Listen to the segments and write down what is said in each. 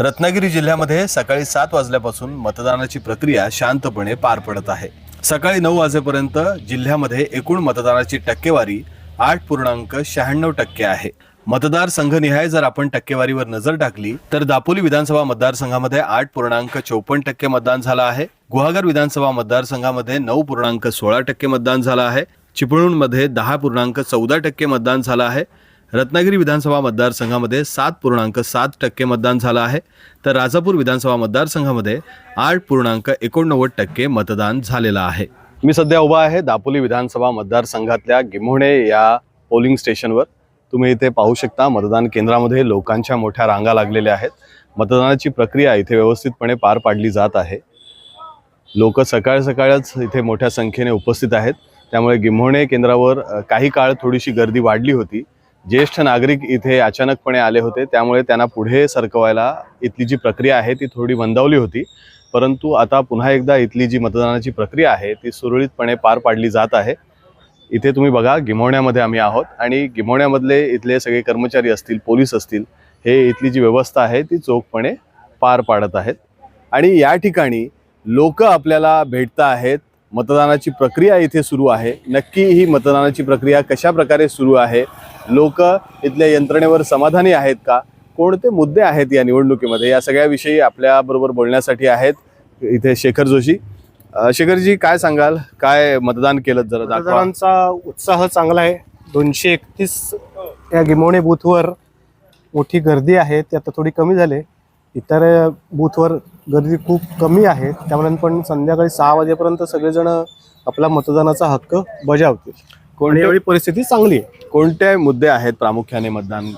रत्नागिरी जिल्ह्यामध्ये सकाळी सात वाजल्यापासून मतदानाची प्रक्रिया शांतपणे पार पडत आहे. सकाळी नऊ वाजेपर्यंत जिल्ह्यामध्ये एकूण मतदानाची टक्केवारी आठ पूर्णांक शहाण्णव टक्के आहे. मतदार संघनिहाय जर आपण टक्केवारीवर नजर टाकली तर दापोली विधानसभा मतदारसंघामध्ये आठ पूर्णांक चौपन्न टक्के मतदान झालं आहे. गुहागर विधानसभा मतदारसंघामध्ये नऊ पूर्णांक सोळा टक्के मतदान झालं आहे. चिपळूणमध्ये दहा पूर्णांक चौदा टक्के मतदान झालं आहे. रत्नागिरी विधानसभा मतदारसंघामध्ये सात पूर्णांक सात टक्के मतदान झालं आहे. तर राजापूर विधानसभा मतदारसंघामध्ये आठ पूर्णांक एकोणनव्वद टक्के मतदान झालेलं आहे. मी सध्या उभा आहे दापोली विधानसभा मतदारसंघातल्या गिम्होणे या पोलिंग स्टेशनवर. तुम्ही इथे पाहू शकता मतदान केंद्रामध्ये लोकांच्या मोठ्या रांगा लागलेल्या आहेत. मतदानाची प्रक्रिया इथे व्यवस्थितपणे पार पाडली जात आहे. लोक सकाळ सकाळच इथे मोठ्या संख्येने उपस्थित आहेत. त्यामुळे गिम्होणे केंद्रावर काही काळ थोडीशी गर्दी वाढली होती. ज्येष्ठ नागरिक इथे अचानकपणे आले होते त्यामुळे त्यांना पुढे सरकवायला इथली जी प्रक्रिया आहे ती थोडी मंदावली होती. परंतु आता पुन्हा एकदा इथली जी मतदानाची प्रक्रिया आहे ती सुरळीतपणे पार पाडली जात आहे. इथे तुम्ही बघा गिमवण्यामध्ये आम्ही आहोत आणि गिमवण्यामधले इथले सगळे कर्मचारी असतील पोलीस असतील हे इथली जी व्यवस्था आहे ती चोखपणे पार पाडत आहेत. आणि या ठिकाणी लोक आपल्याला भेटत आहेत. मतदानाची प्रक्रिया इथे सुरू आहे. नक्की ही मतदानाची प्रक्रिया कशा प्रकारे सुरू आहे लोक इथल्या यंत्रणेवर समाधानी आहेत का? कोणते मुद्दे आहेत या निवडणुकीमध्ये? या सगळ्याविषयी आपल्याबरोबर बोलण्यासाठी आहेत इथे शेखर जोशी. शेखरजी काय सांगाल? काय मतदान केलं जरा मतदारांचा उत्साह चांगला आहे. दोनशे एकतीस या गिमोणे बूथवर मोठी गर्दी आहे. ती आता थोडी कमी झाली इतर बूथवर गर्दी खूप कमी आहे. त्यामुळे पण संध्याकाळी सहा वाजेपर्यंत सगळेजण आपला मतदानाचा हक्क बजावतील. आणि कोणते यावेळी परिस्थिती चांगली आहे. कोणते मुद्दे आहेत प्रामुख्याने मतदान?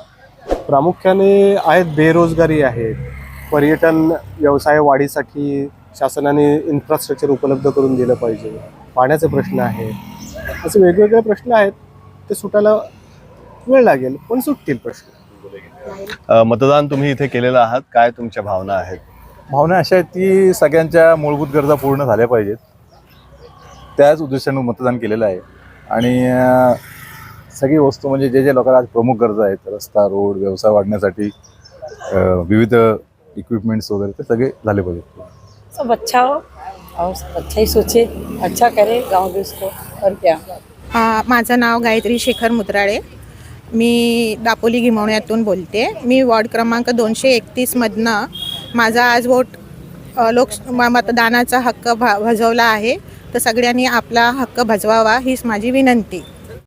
प्रामुख्याने आहेत बेरोजगारी आहे. पर्यटन व्यवसाय वाढीसाठी शासनाने इन्फ्रास्ट्रक्चर उपलब्ध करून दिलं पाहिजे. पाण्याचे प्रश्न आहेत. असे वेगवेगळे प्रश्न आहेत. ते सुटायला वेळ लागेल पण सुटतील प्रश्न. मतदान तुम्ही इथे केलेलं आहात. काय तुमच्या भावना आहेत? भावना अशा आहेत की सगळ्यांच्या मूलभूत गरजा पूर्ण झाल्या पाहिजेत. त्याच उद्देशाने मतदान केलेलं आहे. आणि सगळी वस्तू म्हणजे जे जे लोकांना आज प्रमुख गरजा आहेत रस्ता रोड व्यवसाय वाढण्यासाठी विविध इक्विपमेंट्स वगैरे ते सगळे झाले पाहिजेत. सब अच्छा हो. और अच्छा ही सोचे अच्छा करे गांव देश को और क्या? आ, माझं नाव गायत्री शेखर मुद्राळे. मी दापोली घिमवण्यातून बोलते. मी वॉर्ड क्रमांक दोनशे एकतीसमधनं माझा आज वोट लोक मतदानाचा हक्क भा भजवला आहे. तर सगळ्यांनी आपला हक्क भजवावा हीच माझी विनंती.